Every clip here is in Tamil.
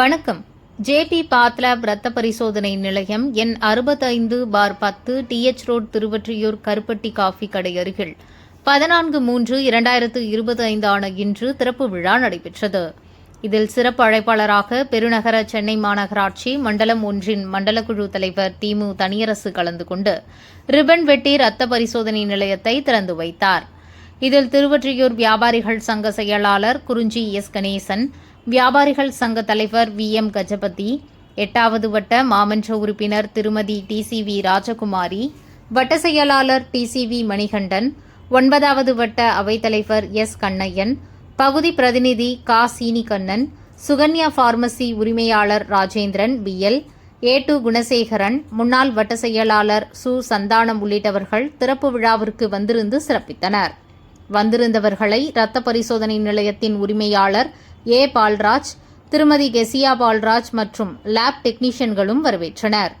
வணக்கம். ஜேபி பாத்லாப் ரத்த பரிசோதனை நிலையம் எண் அறுபத்தைந்து பார் பத்து டிஎச் ரோட் திருவற்றியூர் கருப்பட்டி காஃபி கடை அருகில் பதினான்கு மூன்று இரண்டாயிரத்து இருபத்தி ஐந்தான இன்று திறப்பு விழா நடைபெற்றது. இதில் சிறப்பு அழைப்பாளராக பெருநகர சென்னை மாநகராட்சி மண்டலம் ஒன்றின் மண்டலக்குழு தலைவர் திமு தனியரசு கலந்து கொண்டு ரிப்பன் வெட்டி ரத்த பரிசோதனை நிலையத்தை திறந்து வைத்தார். இதில் திருவொற்றியூர் வியாபாரிகள் சங்க செயலாளர் குறிஞ்சி எஸ். கணேசன் வியாபாரிகள் சங்க தலைவர் வி. எம். கஜபதி எட்டாவது வட்ட மாமன்ற உறுப்பினர் திருமதி டிசிவி ராஜகுமாரி வட்ட செயலாளர் டிசிவி மணிகண்டன் ஒன்பதாவது வட்ட அவைத்தலைவர் எஸ். கண்ணையன் பகுதி பிரதிநிதி கா. சீனிகண்ணன் சுகன்யா பார்மசி உரிமையாளர் Rajendran B L A. Two. Gunasekaran முன்னாள் வட்ட செயலாளர் சு. சந்தானம் உள்ளிட்டவர்கள் திறப்பு விழாவிற்கு வந்திருந்து சிறப்பித்தனர். வந்திருந்தவர்களை இரத்த பரிசோதனை நிலையத்தின் உரிமையாளர் ஏ பால்ராஜ் திருமதி கெசியா பால்ராஜ் மற்றும் லேப் டெக்னீஷியன்களும் வரவேற்றனர்.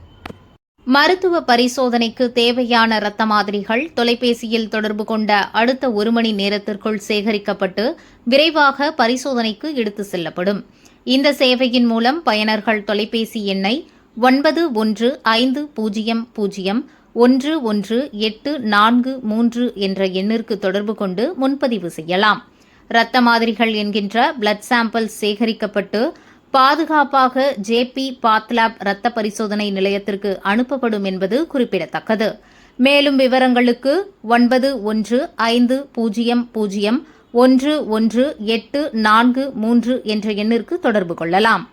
மருத்துவ பரிசோதனைக்கு தேவையான இரத்த மாதிரிகள் தொலைபேசியில் தொடர்பு கொண்ட அடுத்த ஒரு மணி நேரத்திற்குள் சேகரிக்கப்பட்டு விரைவாக பரிசோதனைக்கு எடுத்து செல்லப்படும். இந்த சேவையின் மூலம் பயனர்கள் தொலைபேசி எண்ணை ஒன்பது ஒன்று ஐந்து பூஜ்ஜியம் பூஜ்ஜியம் ஒன்று ஒன்று எட்டு நான்கு மூன்று என்ற எண்ணிற்கு தொடர்பு கொண்டு முன்பதிவு செய்யலாம். இரத்த மாதிரிகள் என்கின்ற பிளட் சாம்பிள் சேகரிக்கப்பட்டு பாதுகாப்பாக ஜேபி பாத்லாப் இரத்த பரிசோதனை நிலையத்திற்கு அனுப்பப்படும் என்பது குறிப்பிடத்தக்கது. மேலும் விவரங்களுக்கு ஒன்பது ஒன்று ஐந்து பூஜ்ஜியம் பூஜ்ஜியம் ஒன்று ஒன்று எட்டு நான்கு மூன்று என்ற எண்ணிற்கு தொடர்பு கொள்ளலாம்.